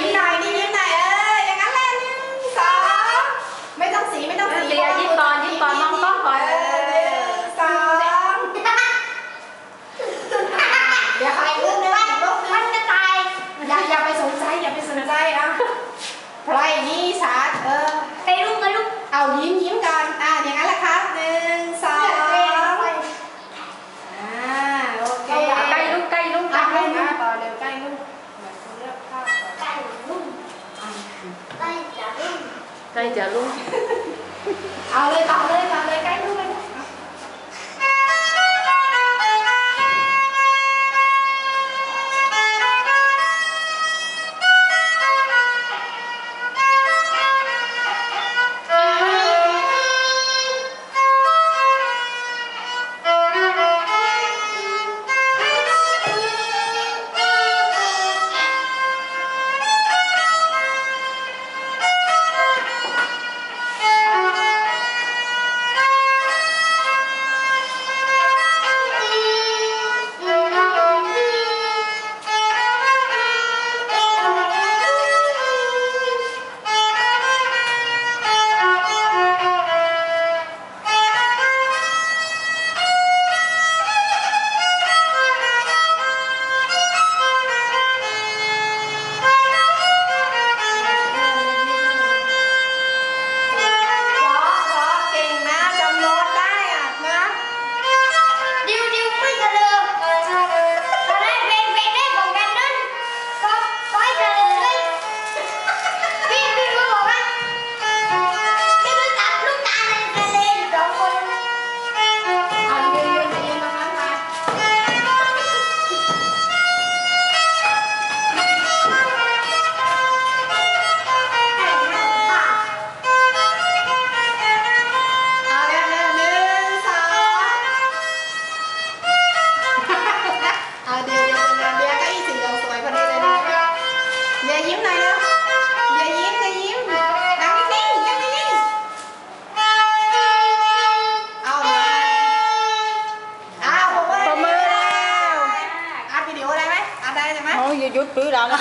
ninety 在家录。好嘞，好嘞，好嘞，该。 ยุดปื้อแล้วนะ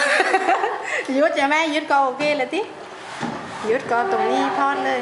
ยุดใช่ไหมยุดก็โอเคเลยที่ยุดก็ตรงนี้ทอดเลย